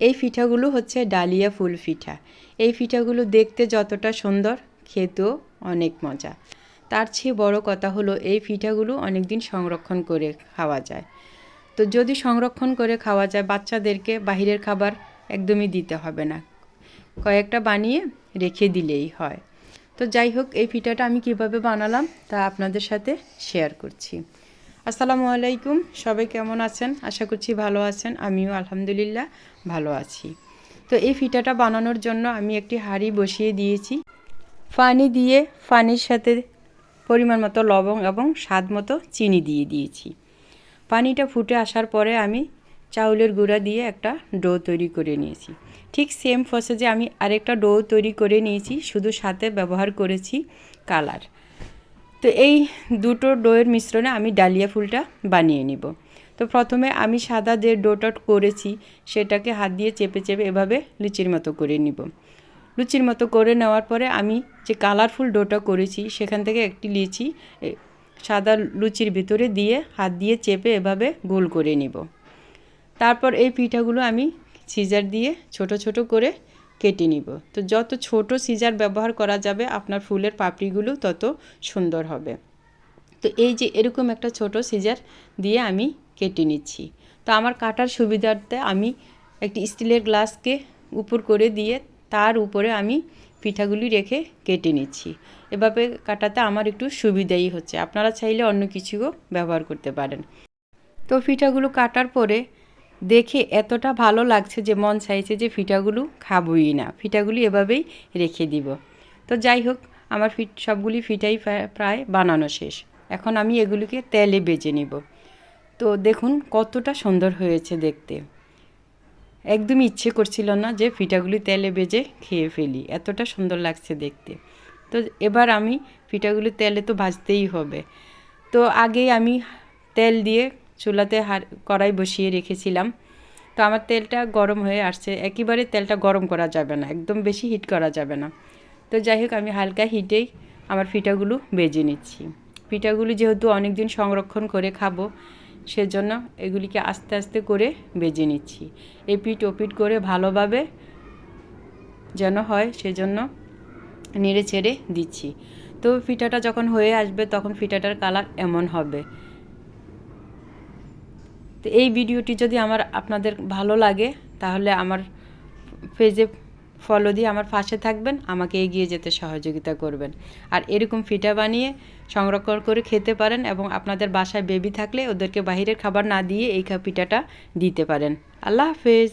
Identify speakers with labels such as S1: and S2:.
S1: এই পিঠাগুলো হচ্ছে ডালিয়া ফুল পিঠা এই পিঠাগুলো দেখতে যতটা সুন্দর, খেতেও অনেক মজা। তার চেয়ে বড় কথা হলো এই পিঠাগুলো অনেক দিন সংরক্ষণ করে খাওয়া যায়। তো যদি সংরক্ষণ করে খাওয়া যায়, বাচ্চাদেরকে বাহিরের খাবার একদমই দিতে হবে না। কয়েকটা বানিয়ে রেখে দিলেই হয়। তো যাই হোক, এই পিঠাটা আমি কীভাবে বানালাম তা আপনাদের সাথে শেয়ার করছি। আসসালামু আলাইকুম। সবাই কেমন আছেন? আশা করছি ভালো আছেন। আমিও আলহামদুলিল্লাহ ভালো আছি। তো এই ফিটাটা বানানোর জন্য আমি একটি হাঁড়ি বসিয়ে দিয়েছি। পানি দিয়ে পানির সাথে পরিমাণ মতো লবণ এবং স্বাদ মতো চিনি দিয়ে দিয়েছি। পানিটা ফুটে আসার পরে আমি চাউলের গুঁড়া দিয়ে একটা ডো তৈরি করে নিয়েছি। ঠিক সেম প্রসেসে আমি আরেকটা ডো তৈরি করে নিয়েছি। শুধু সাথে ব্যবহার করেছি কালার। তো এই দুটো ডোয়ের মিশ্রণে আমি ডালিয়া ফুলটা বানিয়ে নিব। তো প্রথমে আমি সাদা যে ডোটা করেছি, সেটাকে হাত দিয়ে চেপে চেপে এভাবে লুচির মতো করে নিব। লুচির মতো করে নেওয়ার পরে আমি যে কালারফুল ডোটা করেছি, সেখান থেকে একটি লিচি সাদা লুচির ভিতরে দিয়ে হাত দিয়ে চেপে এভাবে গোল করে নিব। তারপর এই পিঠাগুলো আমি সিজার দিয়ে ছোট ছোট করে কেটে নিব। তো যত ছোট সিজার ব্যবহার করা যাবে, আপনার ফুলের পাপড়িগুলো তত সুন্দর হবে। তো এই যে এরকম একটা ছোট সিজার দিয়ে আমি কেটে নিচ্ছি। তো আমার কাটার সুবিধার্থে আমি একটি স্টিলের গ্লাসকে উপর করে দিয়ে তার উপরে আমি পিঠাগুলি রেখে কেটে নিচ্ছি। এভাবে কাটাতে আমার একটু সুবিধাই হচ্ছে। আপনারা চাইলে অন্য কিছুও ব্যবহার করতে পারেন। তো পিঠাগুলো কাটার পরে দেখে এতটা ভালো লাগছে যে মন চাইছে যে ফিটাগুলো খাবই না। ফিটাগুলি এভাবেই রেখে দিব। তো যাই হোক, আমার ফিট সবগুলি ফিটাই প্রায়- বানানো শেষ। এখন আমি এগুলিকে তেলে বেজে নিব। তো দেখুন কতটা সুন্দর হয়েছে দেখতে। একদমই ইচ্ছে করছিল না যে পিঠাগুলি তেলে বেজে খেয়ে ফেলি। এতটা সুন্দর লাগছে দেখতে। তো এবার আমি পিঠাগুলি তেলে তো ভাজতেই হবে। তো আগেই আমি তেল দিয়ে চুলাতে হার, কড়াই বসিয়ে রেখেছিলাম। তো আমার তেলটা গরম হয়ে আসছে। একেবারে তেলটা গরম করা যাবে না, একদম বেশি হিট করা যাবে না। তো যাই হোক, আমি হালকা হিটেই আমার পিঠাগুলো বেজে নিচ্ছি। পিঠাগুলো যেহেতু অনেক দিন সংরক্ষণ করে খাব, সেজন্য এগুলিকে আস্তে আস্তে করে বেজে নিচ্ছি। এপিট ওপিট করে ভালোভাবে যেন হয়, সেজন্য নেড়ে ছেড়ে দিচ্ছি। তো পিঠাটা যখন হয়ে আসবে, তখন পিঠাটার কালার এমন হবে। তো এই ভিডিওটি যদি আমার আপনাদের ভালো লাগে, তাহলে আমার পেজে ফলো দিয়ে আমার পাশে থাকবেন, আমাকে এগিয়ে যেতে সহযোগিতা করবেন। আর এরকম ফিটা বানিয়ে সংরক্ষণ করে খেতে পারেন এবং আপনাদের বাসায় বেবি থাকলে ওদেরকে বাহিরের খাবার না দিয়ে এই পিঠাটা দিতে পারেন। আল্লাহ হাফেজ।